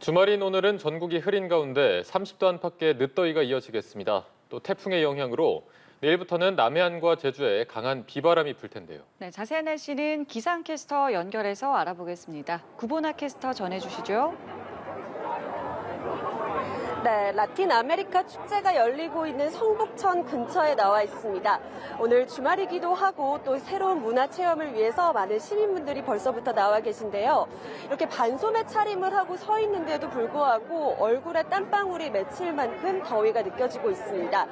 주말인 오늘은 전국이 흐린 가운데 30도 안팎의 늦더위가 이어지겠습니다. 또 태풍의 영향으로 내일부터는 남해안과 제주에 강한 비바람이 불 텐데요. 네, 자세한 날씨는 기상캐스터 연결해서 알아보겠습니다. 구보나 캐스터 전해주시죠. 네, 라틴 아메리카 축제가 열리고 있는 성북천 근처에 나와 있습니다. 오늘 주말이기도 하고 또 새로운 문화 체험을 위해서 많은 시민분들이 벌써부터 나와 계신데요. 이렇게 반소매 차림을 하고 서 있는데도 불구하고 얼굴에 땀방울이 맺힐 만큼 더위가 느껴지고 있습니다.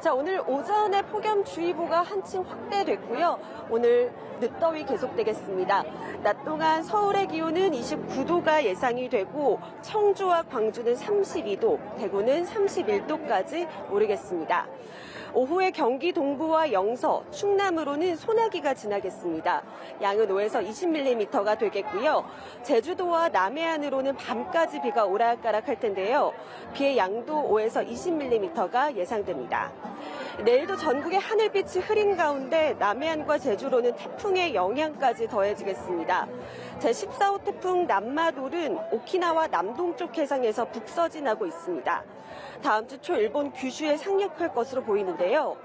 자, 오늘 오전에 폭염주의보가 한층 확대됐고요. 오늘 늦더위 계속되겠습니다. 낮 동안 서울의 기온은 29도가 예상이 되고 청주와 광주는 32도, 대구는 31도까지 오르겠습니다. 오후에 경기 동부와 영서, 충남으로는 소나기가 지나겠습니다. 양은 5에서 20mm가 되겠고요. 제주도와 남해안으로는 밤까지 비가 오락가락할 텐데요. 비의 양도 5에서 20mm가 예상됩니다. 내일도 전국의 하늘빛이 흐린 가운데 남해안과 제주로는 태풍의 영향까지 더해지겠습니다. 제14호 태풍 남마돌은 오키나와 남동쪽 해상에서 북서진하고 있습니다. 다음 주 초 일본 규슈에 상륙할 것으로 보이는데요.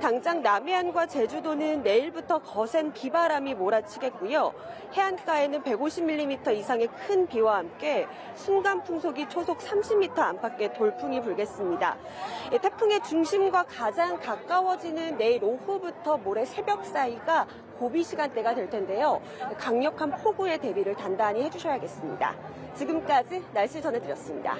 당장 남해안과 제주도는 내일부터 거센 비바람이 몰아치겠고요. 해안가에는 150mm 이상의 큰 비와 함께 순간 풍속이 초속 30m 안팎의 돌풍이 불겠습니다. 이 태풍의 중심과 가장 가까워지는 내일 오후부터 모레 새벽 사이가 고비 시간대가 될 텐데요. 강력한 폭우의 대비를 단단히 해주셔야겠습니다. 지금까지 날씨 전해드렸습니다.